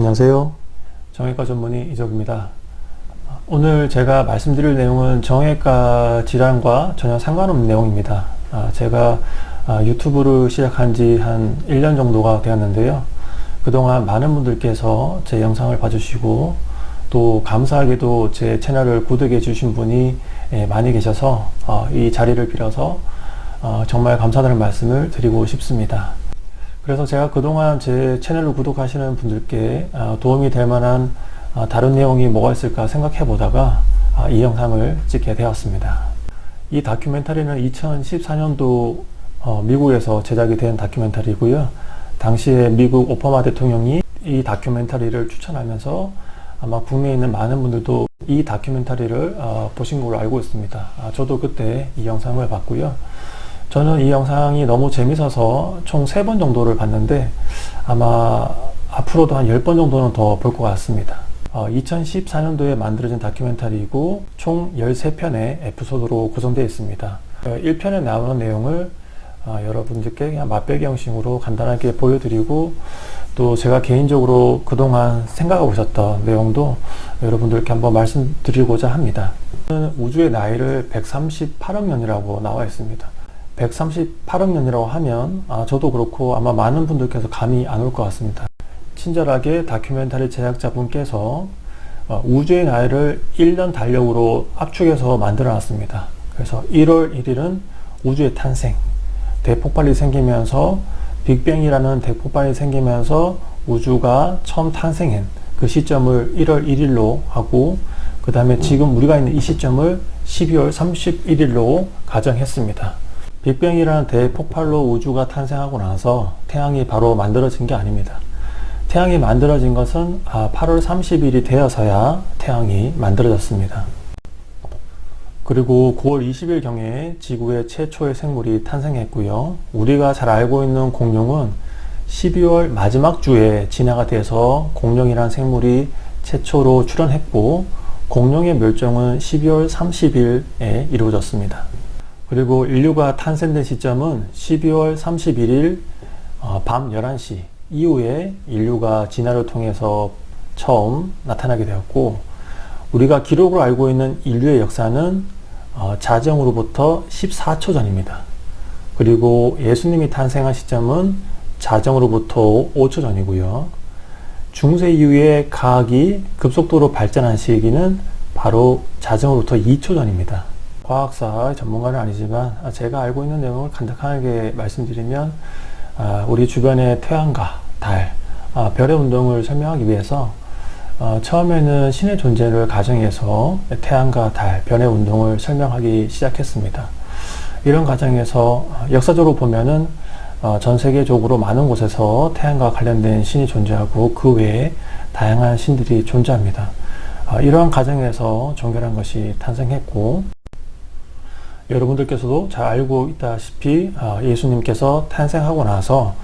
안녕하세요. 정형외과 전문의 이적입니다. 오늘 제가 말씀드릴 내용은 정형외과 질환과 전혀 상관없는 내용입니다. 아, 제가 아, 유튜브를 시작한 지 한 1년 정도가 되었는데요. 그동안 많은 분들께서 제 영상을 봐주시고 또 감사하게도 제 채널을 구독해 주신 분이 예, 많이 계셔서 어, 이 자리를 빌어서 어, 정말 감사하다는 말씀을 드리고 싶습니다. 그래서 제가 그동안 제 채널을 구독하시는 분들께 어, 도움이 될 만한 어, 다른 내용이 뭐가 있을까 생각해 보다가 아, 이 영상을 찍게 되었습니다. 이 다큐멘터리는 2014년도 어, 미국에서 제작이 된 다큐멘터리고요. 당시에 미국 오바마 대통령이 이 다큐멘터리를 추천하면서 아마 국내에 있는 많은 분들도 이 다큐멘터리를 어, 보신 걸로 알고 있습니다. 아, 저도 그때 이 영상을 봤고요. 저는 이 영상이 너무 재밌어서 총 3번 정도를 봤는데 아마 앞으로도 한 10번 정도는 더 볼 것 같습니다. 어, 2014년도에 만들어진 다큐멘터리이고 총 13편의 에피소드로 구성되어 있습니다. 어, 1편에 나오는 내용을 어, 여러분들께 그냥 맛배기 형식으로 간단하게 보여드리고 또 제가 개인적으로 그동안 생각하고 있었던 내용도 여러분들께 한번 말씀드리고자 합니다. 우주의 나이를 138억 년이라고 나와 있습니다. 138억 년이라고 하면 아, 저도 그렇고 아마 많은 분들께서 감이 안 올 것 같습니다. 친절하게 다큐멘터리 제작자분께서 어, 우주의 나이를 1년 달력으로 압축해서 만들어 놨습니다. 그래서 1월 1일은 우주의 탄생, 대폭발이 생기면서 빅뱅이라는 대폭발이 생기면서 우주가 처음 탄생한 그 시점을 1월 1일로 하고 그 다음에 지금 우리가 있는 이 시점을 12월 31일로 가정했습니다. 빅뱅이라는 대폭발로 우주가 탄생하고 나서 태양이 바로 만들어진 게 아닙니다. 태양이 만들어진 것은 8월 30일이 되어서야 태양이 만들어졌습니다. 그리고 9월 20일 경에 지구의 최초의 생물이 탄생했고요. 우리가 잘 알고 있는 공룡은 12월 마지막 주에 진화가 돼서 공룡이란 생물이 최초로 출현했고 공룡의 멸종은 12월 30일에 이루어졌습니다. 그리고 인류가 탄생된 시점은 12월 31일 어, 밤 11시 이후에 인류가 진화를 통해서 처음 나타나게 되었고 우리가 기록으로 알고 있는 인류의 역사는 어, 자정으로부터 14초 전입니다. 그리고 예수님이 탄생한 시점은 자정으로부터 5초 전이고요. 중세 이후에 과학이 급속도로 발전한 시기는 바로 자정으로부터 2초 전입니다. 과학사 전문가는 아니지만 제가 알고 있는 내용을 간단하게 말씀드리면 아, 우리 주변의 태양과 달, 아, 별의 운동을 설명하기 위해서 어, 처음에는 신의 존재를 가정해서 태양과 달, 별의 운동을 설명하기 시작했습니다. 이런 과정에서 역사적으로 보면은 어, 전 세계적으로 많은 곳에서 태양과 관련된 신이 존재하고 그 외에 다양한 신들이 존재합니다. 어, 이러한 과정에서 종교란 것이 탄생했고 여러분들께서도 잘 알고 있다시피 예수님께서 탄생하고 나서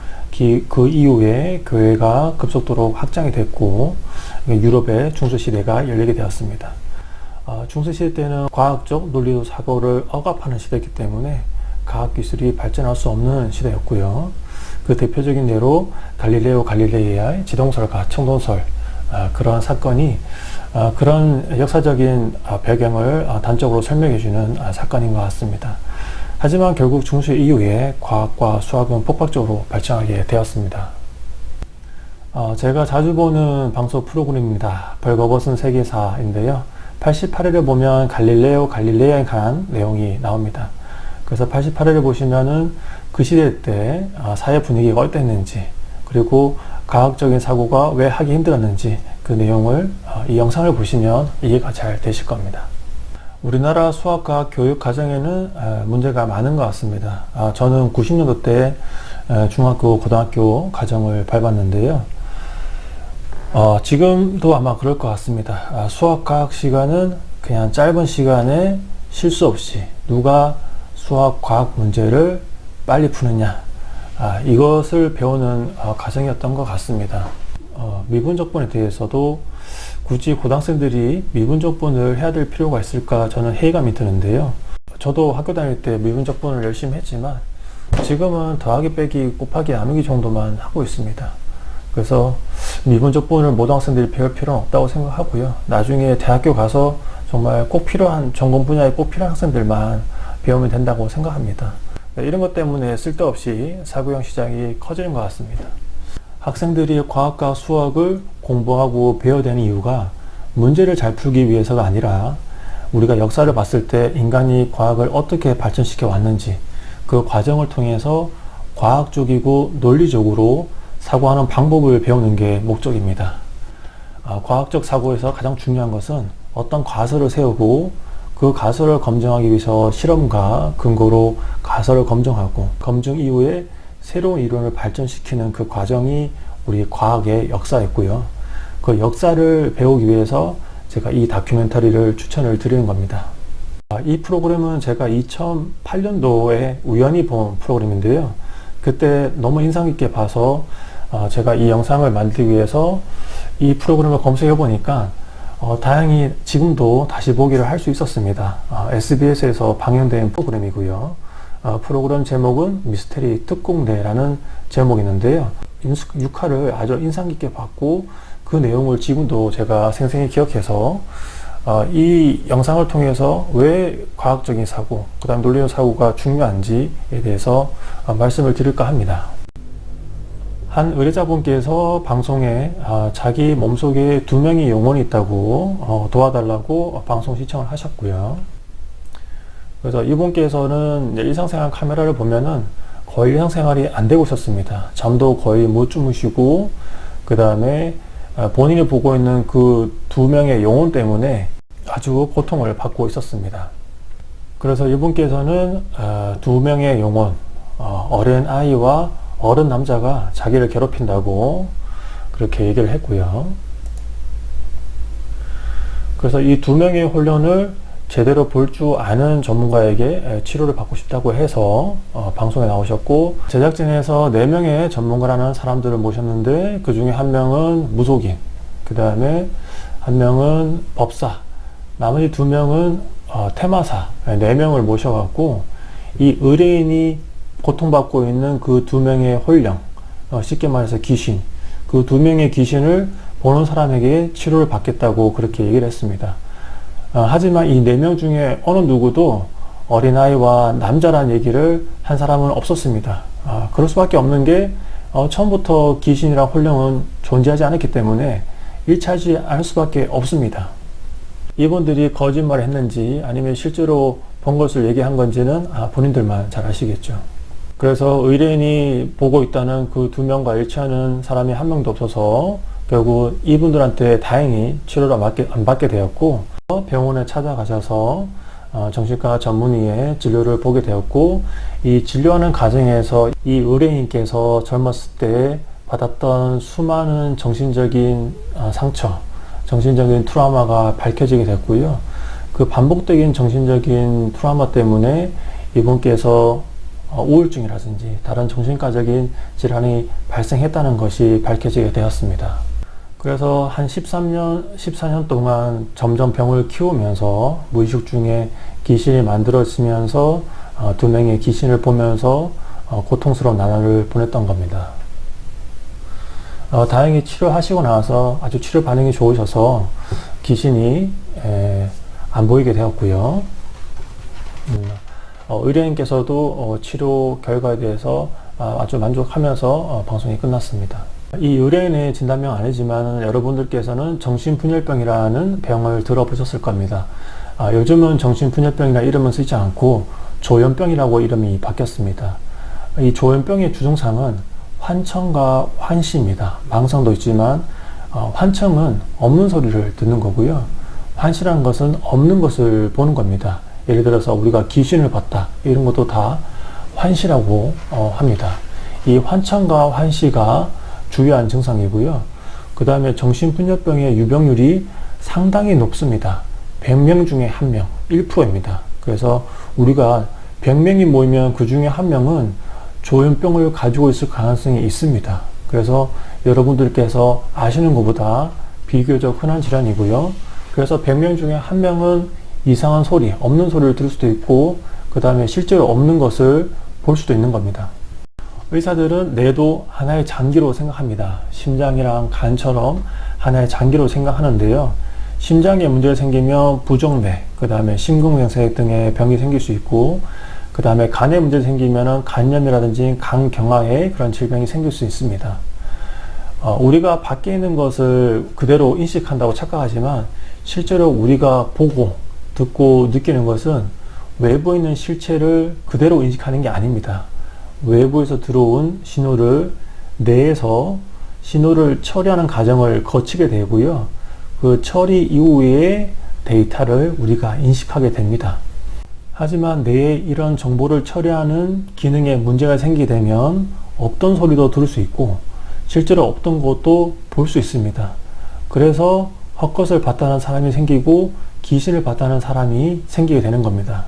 그 이후에 교회가 급속도로 확장이 됐고 유럽의 중세시대가 열리게 되었습니다. 어, 중세시대 때는 과학적 논리도 사고를 억압하는 시대이기 때문에 과학기술이 발전할 수 없는 시대였고요. 그 대표적인 예로 갈릴레오 갈릴레이의 지동설과 청동설 어, 그러한 사건이 어, 그런 역사적인 배경을 단적으로 설명해 주는 사건인 것 같습니다. 하지만 결국 중세 이후에 과학과 수학은 폭발적으로 발전하게 되었습니다. 어, 제가 자주 보는 방송 프로그램입니다. 벌거벗은 세계사인데요. 88회를 보면 갈릴레오 갈릴레이에 관한 내용이 나옵니다. 그래서 88회를 보시면은 그 시대 때 어, 사회 분위기가 어땠는지 그리고 과학적인 사고가 왜 하기 힘들었는지 그 내용을 어, 이 영상을 보시면 이해가 잘 되실 겁니다. 우리나라 수학과학 교육 과정에는 문제가 많은 것 같습니다. 아, 저는 90년도 때 중학교, 고등학교 과정을 밟았는데요. 어, 지금도 아마 그럴 것 같습니다. 아, 수학과학 시간은 그냥 짧은 시간에 실수 없이 누가 수학과학 문제를 빨리 푸느냐 아, 이것을 배우는 어, 과정이었던 것 같습니다. 어, 미분적분에 대해서도 굳이 고등학생들이 미분적분을 해야 될 필요가 있을까 저는 회의감이 드는데요. 저도 학교 다닐 때 미분적분을 열심히 했지만 지금은 더하기 빼기 곱하기 나누기 정도만 하고 있습니다. 그래서 미분적 분을 모든 학생들이 배울 필요는 없다고 생각하고요. 나중에 대학교 가서 정말 꼭 필요한 전공 분야에 꼭 필요한 학생들만 배우면 된다고 생각합니다. 네, 이런 것 때문에 쓸데없이 사고형 시장이 커지는 것 같습니다. 학생들이 과학과 수학을 공부하고 배워야 되는 이유가 문제를 잘 풀기 위해서가 아니라 우리가 역사를 봤을 때 인간이 과학을 어떻게 발전시켜 왔는지 그 과정을 통해서 과학적이고 논리적으로 사고하는 방법을 배우는 게 목적입니다. 아, 과학적 사고에서 가장 중요한 것은 어떤 가설을 세우고 그 가설을 검증하기 위해서 실험과 근거로 가설을 검증하고 검증 이후에 새로운 이론을 발전시키는 그 과정이 우리 과학의 역사였고요. 그 역사를 배우기 위해서 제가 이 다큐멘터리를 추천을 드리는 겁니다. 아, 이 프로그램은 제가 2008년도에 우연히 본 프로그램인데요. 그때 너무 인상 깊게 봐서 아, 제가 이 영상을 만들기 위해서 이 프로그램을 검색해 보니까 어, 다행히 지금도 다시 보기를 할 수 있었습니다. 아, SBS에서 방영된 프로그램이고요. 아, 프로그램 제목은 미스테리 특공대라는 제목이 있는데요. 6화를 아주 인상 깊게 봤고 그 내용을 지금도 제가 생생히 기억해서 어, 이 영상을 통해서 왜 과학적인 사고, 그 다음 논리적 사고가 중요한지에 대해서 어, 말씀을 드릴까 합니다. 한 의뢰자분께서 방송에 아, 자기 몸속에 두 명의 영혼이 있다고 어, 도와달라고 방송 시청을 하셨고요. 그래서 이분께서는 일상생활 카메라를 보면은 거의 일상생활이 안 되고 있었습니다. 잠도 거의 못 주무시고 그 다음에 아, 본인이 보고 있는 그 두 명의 영혼 때문에 아주 고통을 받고 있었습니다. 그래서 이분께서는 아, 두 명의 영혼, 어, 어린 아이와 어른 남자가 자기를 괴롭힌다고 그렇게 얘기를 했고요. 그래서 이 두 명의 훈련을 제대로 볼 줄 아는 전문가에게 치료를 받고 싶다고 해서 어, 방송에 나오셨고 제작진에서 4명의 전문가라는 사람들을 모셨는데 그 중에 한 명은 무속인 그 다음에 한 명은 법사 나머지 두 명은 어, 테마사 4명을 모셔갖고 이 의뢰인이 고통받고 있는 그 두 명의 홀령 어, 쉽게 말해서 귀신 그 두 명의 귀신을 보는 사람에게 치료를 받겠다고 그렇게 얘기를 했습니다. 어, 하지만 이 네 명 중에 어느 누구도 어린아이와 남자란 얘기를 한 사람은 없었습니다. 아, 그럴 수밖에 없는 게 어, 처음부터 귀신이랑 홀령은 존재하지 않았기 때문에 일치하지 않을 수밖에 없습니다. 이분들이 거짓말을 했는지 아니면 실제로 본 것을 얘기한 건지는 아, 본인들만 잘 아시겠죠. 그래서 의뢰인이 보고 있다는 그 두 명과 일치하는 사람이 한 명도 없어서 결국 이분들한테 다행히 치료를 안 받게 되었고 병원에 찾아가셔서 어, 정신과 전문의의 진료를 보게 되었고 이 진료하는 과정에서 이 의뢰인께서 젊었을 때 받았던 수많은 정신적인 어, 상처, 정신적인 트라우마가 밝혀지게 됐고요. 그 반복적인 정신적인 트라우마 때문에 이분께서 어, 우울증이라든지 다른 정신과적인 질환이 발생했다는 것이 밝혀지게 되었습니다. 그래서 한 13년, 14년 동안 점점 병을 키우면서 무의식 중에 귀신이 만들어지면서 어, 두 명의 귀신을 보면서 어, 고통스러운 나날을 보냈던 겁니다. 어, 다행히 치료하시고 나서 아주 치료 반응이 좋으셔서 귀신이 에, 안 보이게 되었고요. 음, 어, 의뢰인께서도 어, 치료 결과에 대해서 아, 아주 만족하면서 어, 방송이 끝났습니다. 이 의뢰인의 진단명 아니지만 여러분들께서는 정신분열병이라는 병을 들어보셨을 겁니다. 아, 요즘은 정신분열병이라 이름은 쓰지 않고 조현병이라고 이름이 바뀌었습니다. 이 조현병의 주증상은 환청과 환시입니다. 망상도 있지만 어, 환청은 없는 소리를 듣는 거고요. 환시라는 것은 없는 것을 보는 겁니다. 예를 들어서 우리가 귀신을 봤다 이런 것도 다 환시라고 어, 합니다. 이 환청과 환시가 주요한 증상이고요. 그 다음에 정신분열병의 유병률이 상당히 높습니다. 100명 중에 1명, 1%입니다. 그래서 우리가 100명이 모이면 그 중에 한 명은 조현병을 가지고 있을 가능성이 있습니다. 그래서 여러분들께서 아시는 것보다 비교적 흔한 질환이고요. 그래서 100명 중에 한 명은 이상한 소리, 없는 소리를 들을 수도 있고, 그 다음에 실제로 없는 것을 볼 수도 있는 겁니다. 의사들은 뇌도 하나의 장기로 생각합니다. 심장이랑 간처럼 하나의 장기로 생각하는데요. 심장에 문제가 생기면 부정맥, 그 다음에 심근경색 등의 병이 생길 수 있고, 그 다음에 간에 문제 생기면 간염이라든지 간경화에 그런 질병이 생길 수 있습니다. 어, 우리가 밖에 있는 것을 그대로 인식한다고 착각하지만 실제로 우리가 보고 듣고 느끼는 것은 외부에 있는 실체를 그대로 인식하는 게 아닙니다. 외부에서 들어온 신호를 뇌에서 신호를 처리하는 과정을 거치게 되고요. 그 처리 이후에 데이터를 우리가 인식하게 됩니다. 하지만 뇌에 이런 정보를 처리하는 기능에 문제가 생기게 되면 없던 소리도 들을 수 있고 실제로 없던 것도 볼 수 있습니다. 그래서 헛것을 봤다는 사람이 생기고 귀신을 봤다는 사람이 생기게 되는 겁니다.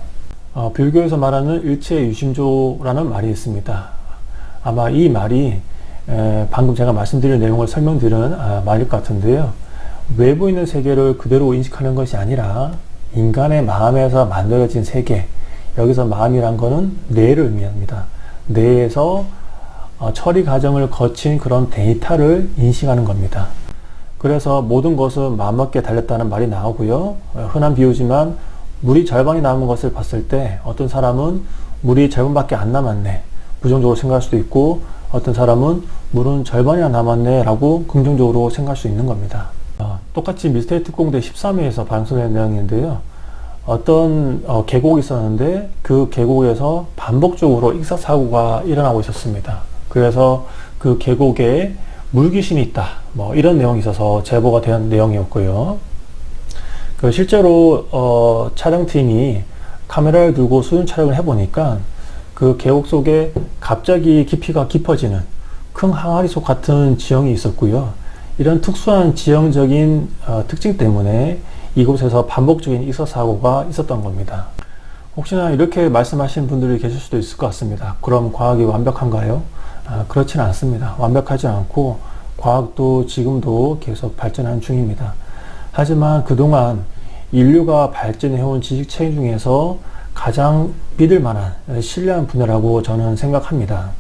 어, 불교에서 말하는 일체 유심조라는 말이 있습니다. 아마 이 말이 에, 방금 제가 말씀드린 내용을 설명드린 아, 말일 것 같은데요. 외부 있는 세계를 그대로 인식하는 것이 아니라 인간의 마음에서 만들어진 세계, 여기서 마음이란 거는 뇌를 의미합니다. 뇌에서 어, 처리 과정을 거친 그런 데이터를 인식하는 겁니다. 그래서 모든 것은 마음먹기에 달렸다는 말이 나오고요. 어, 흔한 비유지만 물이 절반이 남은 것을 봤을 때 어떤 사람은 물이 절반밖에 안 남았네. 부정적으로 생각할 수도 있고 어떤 사람은 물은 절반이나 남았네 라고 긍정적으로 생각할 수 있는 겁니다. 어, 똑같이 미스테리 특공대 13회에서 방송된 내용인데요. 어떤 어, 계곡이 있었는데 그 계곡에서 반복적으로 익사사고가 일어나고 있었습니다. 그래서 그 계곡에 물귀신이 있다. 뭐 이런 내용이 있어서 제보가 된 내용이었고요. 그 실제로 어, 촬영팀이 카메라를 들고 수중 촬영을 해보니까 그 계곡 속에 갑자기 깊이가 깊어지는 큰 항아리 속 같은 지형이 있었고요. 이런 특수한 지형적인 어, 특징 때문에 이곳에서 반복적인 이사 사고가 있었던 겁니다. 혹시나 이렇게 말씀하시는 분들이 계실 수도 있을 것 같습니다. 그럼 과학이 완벽한가요? 아, 그렇지는 않습니다. 완벽하지 않고 과학도 지금도 계속 발전하는 중입니다. 하지만 그동안 인류가 발전해온 지식 체계 중에서 가장 믿을 만한 신뢰한 분야라고 저는 생각합니다.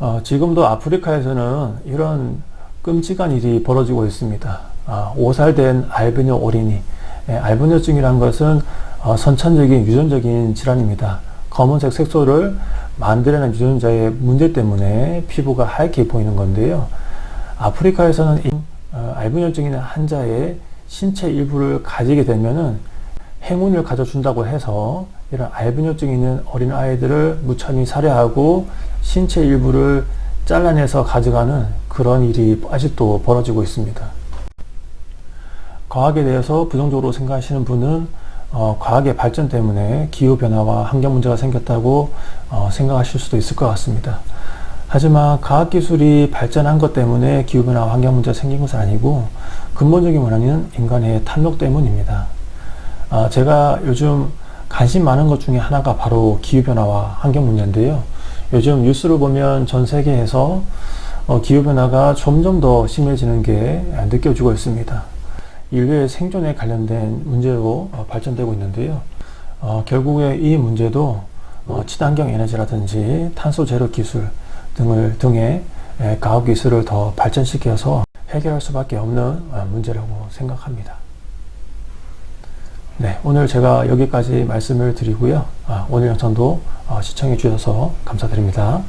어, 지금도 아프리카에서는 이런 끔찍한 일이 벌어지고 있습니다. 아, 5살 된 알비뇨 어린이, 예, 알비뇨증이란 것은 어, 선천적인 유전적인 질환입니다. 검은색 색소를 만들어낸 유전자의 문제 때문에 피부가 하얗게 보이는 건데요. 아프리카에서는 어, 알비뇨증 있는 환자의 신체 일부를 가지게 되면은 행운을 가져준다고 해서 이런 알비뇨증 있는 어린 아이들을 무참히 살해하고 신체 일부를 잘라내서 가져가는 그런 일이 아직도 벌어지고 있습니다. 과학에 대해서 부정적으로 생각하시는 분은 어, 과학의 발전 때문에 기후변화와 환경 문제가 생겼다고 어, 생각하실 수도 있을 것 같습니다. 하지만 과학기술이 발전한 것 때문에 기후변화와 환경 문제가 생긴 것은 아니고 근본적인 원인은 인간의 탐욕 때문입니다. 어, 제가 요즘 관심 많은 것 중에 하나가 바로 기후변화와 환경 문제인데요. 요즘 뉴스를 보면 전 세계에서 어, 기후변화가 점점 더 심해지는 게 느껴지고 있습니다. 인류의 생존에 관련된 문제로 어, 발전되고 있는데요. 어, 결국에 이 문제도 어, 친환경 에너지라든지 탄소 제로 기술 등을 등의 과학 기술을 더 발전시켜서 해결할 수밖에 없는 어, 문제라고 생각합니다. 네, 오늘 제가 여기까지 말씀을 드리고요. 아, 오늘 영상도 어, 시청해 주셔서 감사드립니다.